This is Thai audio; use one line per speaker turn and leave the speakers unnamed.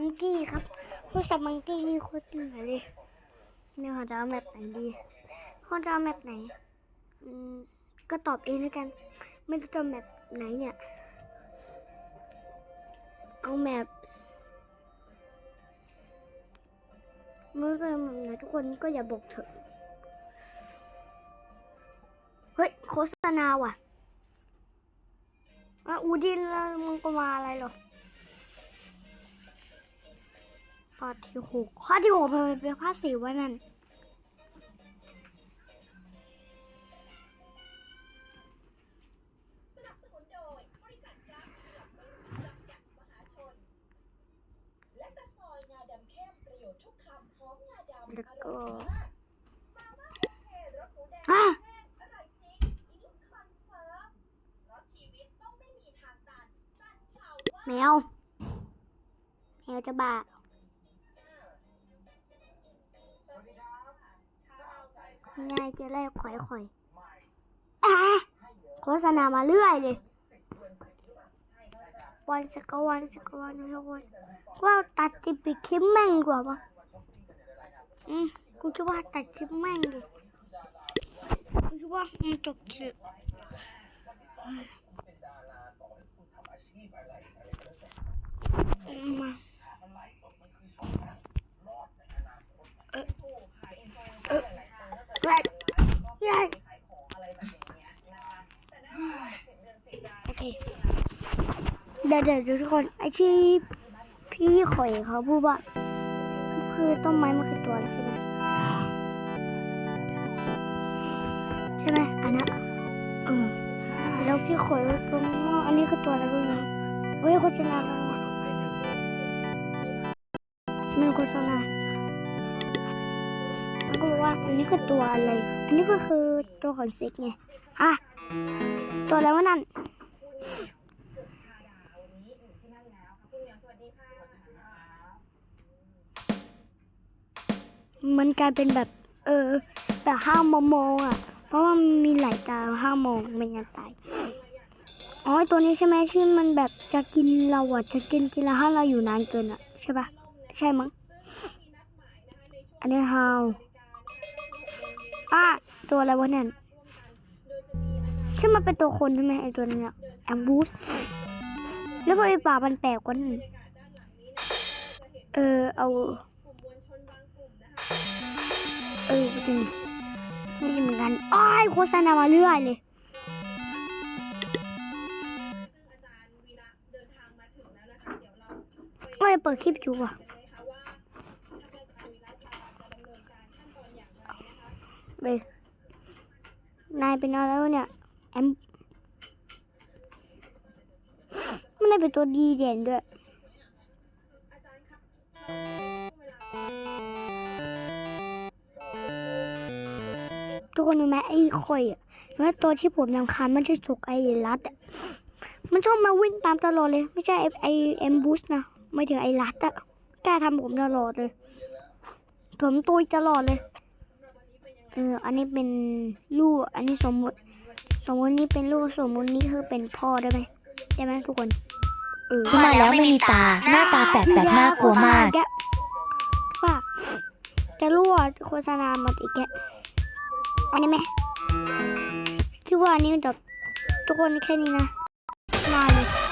มังกี้ครับโทรศัพท์มังกี้นี่โคตรเหนื่อยเลยเนี่ยเขาจะเอาแมปไหนดีเขาจะเอาแมปไหนก็ตอบเองแล้วกัน ไม่รู้จะแมปไหนเนี่ย เอาแมปไม่รู้จะแมปไหนทุกคนก็อย่าบอกเถอะ เฮ้ยโฆษณาว่ะอะอูดินแล้วมึงก็มาอะไรหรอ ข้อที่หกข้อที่หกเป็นเป็นภาคสีวะนั่น
สนับสนุนโดยบริษัทยาเผือกไม่รู้จำกัดมหาชนและตะซอยงาดำเข้มประโยชน์ทุกคำหอมงาดำ
แล้ว
อ
ก็
ร่อยมากมาม่าโอเครสหมูแดง
อะ
แห้งอร่อยจริงอีกคอนเฟิร์มเพราะชีวิตต้องไม่มีทางตันตันเข่าว่า
แมวแมวจะบ้า ง่ายจะไล่ข่อยข่อยอะโฆษณามาเรื่อยเลย วันสกวันสกวันทุกคนว่าตัดติปิดคลิปแม่งกว่าปะอืมกูคิดว่าตัดคลิปแม่งดิกูคิดว่ามันจบเถอะมาเออเออเฮ้ยเฮ้ยโอเค เดี๋ยวเดี๋ยวทุกคนไอที่พี่ข่อยเขาพูดว่าคือต้นไม้มันคือตัวอะไรใช่ไหมใช่ไหมอันนั้นเออแล้วพี่ข่อยตรงอันนี้คือตัวอะไรก็ไม่รู้เฮ้ยโฆษณาแล้วอะมันโฆษณามันก็บอกว่าอันนี้คือตัวอะไร อันนี้ก็คือตัวของซิกไงอะตัวอะไรวะนั่น มันกลายเป็นแบบ เออแต่ห้ามมองอะ เพราะว่ามันมีหลายตาห้ามมองไม่งั้นตายอ๋อตัวนี้ใช่ไหมที่มันแบบจะกินเราอะจะกินกินแล้วถ้าเราอยู่นานเกินอะใช่ปะใช่มั้งอันนี้ฮาวอะตัวอะไรวะเนี่ยใช่มันเป็นตัวคนใช่ไหมไอตัวนี้อะแอมบูสแล้วพอไอป่ามันแปลกกว่านั้นเออเอา กันอ้ายโฆษณามาเรื่อยเลยเอ้ยเปิดคลิปอยู่อะเว้ยนายเป็นอะไรวะเนี่ยแอมไม่ได้เป็นตัวดีเด่นด้วย ทุกคนรู้ไหมไอ้ข่อยอะแล้วตัวที่ผมยังคันมันจะฉกไอ้รัดอะมันชอบมาวิ่งตามตลอดเลย ไม่ใช่ไอ้ไอ้เอ็มบูสนะไม่ถึงไอ้รัดอะกล้าทำผมตลอดเลยผมตุยตลอดเลยเอออันนี้เป็นลูกอันนี้สมมติ สมมตินี่เป็นลูกสมมตินี่คือเป็นพ่อได้ไหมได้ไหมทุกคนเออ
ขึ้นมาแล้วไม่มีตา หน้าตาแปลกๆน่ากลัวมาก
แว่าจะรั่วโฆษณาหมดอีกแก อันนี้ไหมพี่ว่าอันนี้จบทุกคนแค่นี้นะมาเลย